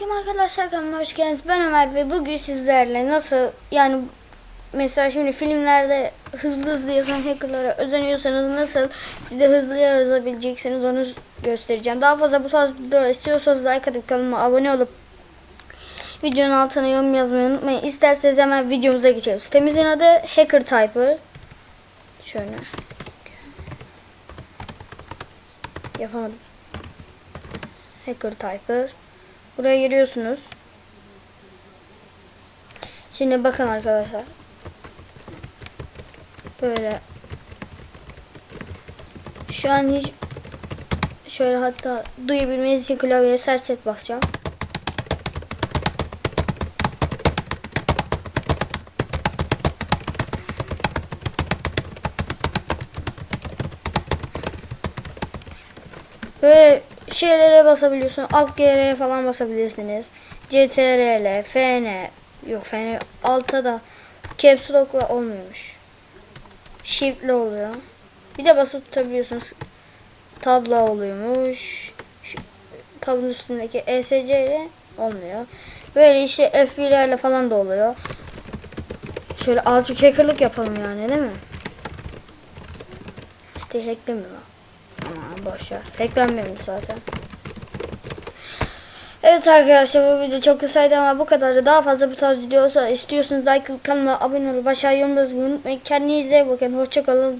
Selamünaleyküm arkadaşlar kanalıma hoş geldiniz. Ben Ömer ve bugün sizlerle nasıl yani mesela şimdi filmlerde hızlı hızlı yazan hackerlara özeniyorsanız nasıl siz de hızlı yazabileceksiniz onu göstereceğim. Daha fazla bu tarz videolar istiyorsanız like atıp kanalıma abone olup videonun altına yorum yazmayı unutmayın. İsterseniz hemen videomuza geçelim. Sitemizin adı Hacker Typer. Şöyle. Yapamadım. Hacker Typer. Buraya giriyorsunuz. Şimdi bakın arkadaşlar. Böyle. Şu an hiç şöyle hatta duyabilmeniz için klavyeye sert set basacağım. Böyle şeylere basabiliyorsun. Alt GR'ye falan basabilirsiniz. CTRL, FN, yok FN altta da Caps Lock'la olmuyormuş. Shift'le oluyor. Bir de basıp tutabiliyorsunuz. Tabla oluyormuş. Tabın üstündeki ESC ile olmuyor. Böyle işte FB'lerle falan da oluyor. Şöyle azıcık hackerlık yapalım yani değil mi? Site hacklemiyor lan. Aman boş ver. Hacklenmiyormuş zaten. Evet arkadaşlar bu video çok kısaydı ama bu kadardı. Daha fazla bu tarz video olsa istiyorsanız like kanalıma abone olup aşağı yorum yazmayı unutmayın. Kendinize iyi bakın. Hoşçakalın.